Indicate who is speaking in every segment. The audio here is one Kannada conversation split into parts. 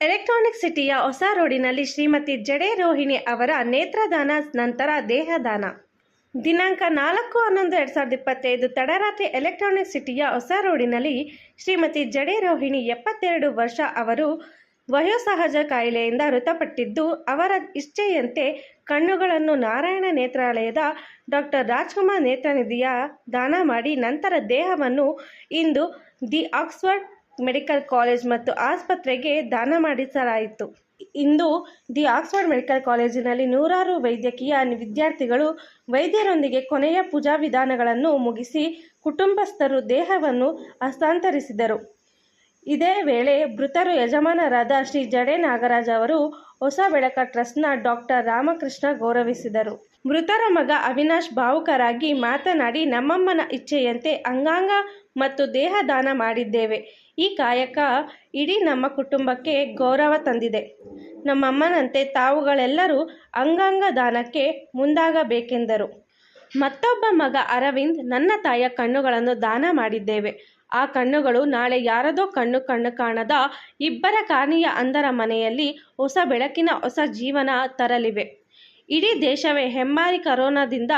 Speaker 1: ಎಲೆಕ್ಟ್ರಾನಿಕ್ ಸಿಟಿಯ ಹೊಸ ರೋಡಿನಲ್ಲಿ ಶ್ರೀಮತಿ ಜಡೆ ರೋಹಿಣಿ ಅವರ ನೇತ್ರದಾನ ನಂತರ ದೇಹದಾನ. ದಿನಾಂಕ ನಾಲ್ಕು ಹನ್ನೊಂದು ಎರಡು ಸಾವಿರದ ಇಪ್ಪತ್ತೈದು ತಡರಾತ್ರಿ ಎಲೆಕ್ಟ್ರಾನಿಕ್ ಸಿಟಿಯ ಹೊಸ ರೋಡಿನಲ್ಲಿ ಶ್ರೀಮತಿ ಜಡೆ ರೋಹಿಣಿ ಎಪ್ಪತ್ತೆರಡು ವರ್ಷ ಅವರು ವಯೋಸಹಜ ಕಾಯಿಲೆಯಿಂದ ಮೃತಪಟ್ಟಿದ್ದು, ಅವರ ಇಚ್ಛೆಯಂತೆ ಕಣ್ಣುಗಳನ್ನು ನಾರಾಯಣ ನೇತ್ರಾಲಯದ ಡಾಕ್ಟರ್ ರಾಜ್ಕುಮಾರ್ ನೇತ್ರನಿಧಿಯ ದಾನ ಮಾಡಿ ನಂತರ ದೇಹವನ್ನು ಇಂದು ದಿ ಆಕ್ಸ್ಫರ್ಡ್ ಮೆಡಿಕಲ್ ಕಾಲೇಜ್ ಮತ್ತು ಆಸ್ಪತ್ರೆಗೆ ದಾನ ಮಾಡಿಸಲಾಯಿತು. ಇಂದು ದಿ ಆಕ್ಸ್ಫರ್ಡ್ ಮೆಡಿಕಲ್ ಕಾಲೇಜಿನಲ್ಲಿ ನೂರಾರು ವೈದ್ಯಕೀಯ ವಿದ್ಯಾರ್ಥಿಗಳು ವೈದ್ಯರೊಂದಿಗೆ ಕೊನೆಯ ಪೂಜಾ ವಿಧಾನಗಳನ್ನು ಮುಗಿಸಿ ಕುಟುಂಬಸ್ಥರು ದೇಹವನ್ನು ಹಸ್ತಾಂತರಿಸಿದರು. ಇದೇ ವೇಳೆ ಮೃತರು ಯಜಮಾನರಾದ ಶ್ರೀ ಜಡೆ ನಾಗರಾಜ್ ಅವರು ಹೊಸ ಬೆಳಕ ಟ್ರಸ್ಟ್ನ ಡಾಕ್ಟರ್ ರಾಮಕೃಷ್ಣ ಗೌರವಿಸಿದರು. ಮೃತರ ಮಗ ಅವಿನಾಶ್ ಭಾವುಕರಾಗಿ ಮಾತನಾಡಿ, ನಮ್ಮಮ್ಮನ ಇಚ್ಛೆಯಂತೆ ಅಂಗಾಂಗ ಮತ್ತು ದೇಹ ದಾನ ಮಾಡಿದ್ದೇವೆ. ಈ ಕಾಯಕ ಇಡೀ ನಮ್ಮ ಕುಟುಂಬಕ್ಕೆ ಗೌರವ ತಂದಿದೆ. ನಮ್ಮಮ್ಮನಂತೆ ತಾವುಗಳೆಲ್ಲರೂ ಅಂಗಾಂಗ ದಾನಕ್ಕೆ ಮುಂದಾಗಬೇಕೆಂದರು. ಮತ್ತೊಬ್ಬ ಮಗ ಅರವಿಂದ್ ನನ್ನ ತಾಯಿಯ ಕಣ್ಣುಗಳನ್ನು ದಾನ ಮಾಡಿದ್ದೇವೆ. ಆ ಕಣ್ಣುಗಳು ನಾಳೆ ಯಾರದೋ ಕಣ್ಣು ಕಣ್ಣು ಕಾಣದ ಇಬ್ಬರ ಕಾನಿಯ ಅಂದರ ಮನೆಯಲ್ಲಿ ಹೊಸ ಬೆಳಕಿನ ಹೊಸ ಜೀವನ ತರಲಿವೆ. ಇಡೀ ದೇಶವೇ ಹೆಮ್ಮಾರಿ ಕರೋನಾದಿಂದ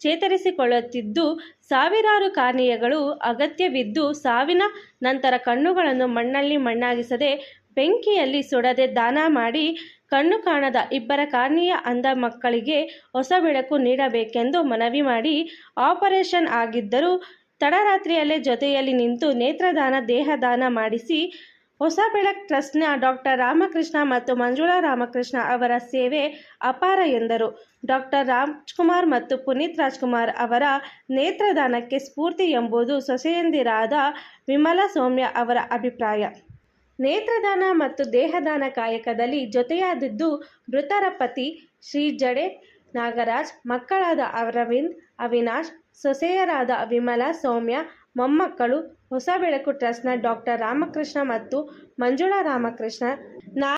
Speaker 1: ಚೇತರಿಸಿಕೊಳ್ಳುತ್ತಿದ್ದು, ಸಾವಿರಾರು ಕಾರ್ನಿಯಗಳು ಅಗತ್ಯವಿದ್ದು, ಸಾವಿನ ನಂತರ ಕಣ್ಣುಗಳನ್ನು ಮಣ್ಣಲ್ಲಿ ಮಣ್ಣಾಗಿಸದೆ ಬೆಂಕಿಯಲ್ಲಿ ಸುಡದೆ ದಾನ ಮಾಡಿ ಕಣ್ಣು ಕಾಣದ ಇಬ್ಬರ ಕಾರ್ನಿಯ ಅಂಧ ಮಕ್ಕಳಿಗೆ ಹೊಸ ಬೆಳಕು ನೀಡಬೇಕೆಂದು ಮನವಿ ಮಾಡಿ ಆಪರೇಷನ್ ಆಗಿದ್ದರೂ, ತಡರಾತ್ರಿಯಲ್ಲೇ ಜೊತೆಯಲ್ಲಿ ನಿಂತು ನೇತ್ರದಾನ, ದೇಹದಾನ ಮಾಡಿಸಿ ಹೊಸ ಬೆಳಕ್ ಟ್ರಸ್ಟ್ನ ಡಾಕ್ಟರ್ ರಾಮಕೃಷ್ಣ ಮತ್ತು ಮಂಜುಳಾ ರಾಮಕೃಷ್ಣ ಅವರ ಸೇವೆ ಅಪಾರ ಎಂದರು. ಡಾಕ್ಟರ್ ರಾಜ್ಕುಮಾರ್ ಮತ್ತು ಪುನೀತ್ ರಾಜ್ಕುಮಾರ್ ಅವರ ನೇತ್ರದಾನಕ್ಕೆ ಸ್ಫೂರ್ತಿ ಎಂಬುದು ಸೊಸೆಯಂದಿರಾದ ವಿಮಲಾ ಸೌಮ್ಯ ಅವರ ಅಭಿಪ್ರಾಯ. ನೇತ್ರದಾನ ಮತ್ತು ದೇಹದಾನ ಕಾಯಕದಲ್ಲಿ ಜೊತೆಯಾದದ್ದು ಮೃತರ ಪತಿ ಶ್ರೀ ಜಡೆ ನಾಗರಾಜ್, ಮಕ್ಕಳಾದ ಅರವಿಂದ್, ಅವಿನಾಶ್, ಸೊಸೆಯರಾದ ವಿಮಲಾ ಸೌಮ್ಯ ಮೊಮ್ಮಕ್ಕಳು ಹೊಸ ಬೆಳಕು ಟ್ರಸ್ಟ್ನ ಡಾಕ್ಟರ್ ರಾಮಕೃಷ್ಣ ಮತ್ತು ಮಂಜುಳಾ ರಾಮಕೃಷ್ಣ ನಾ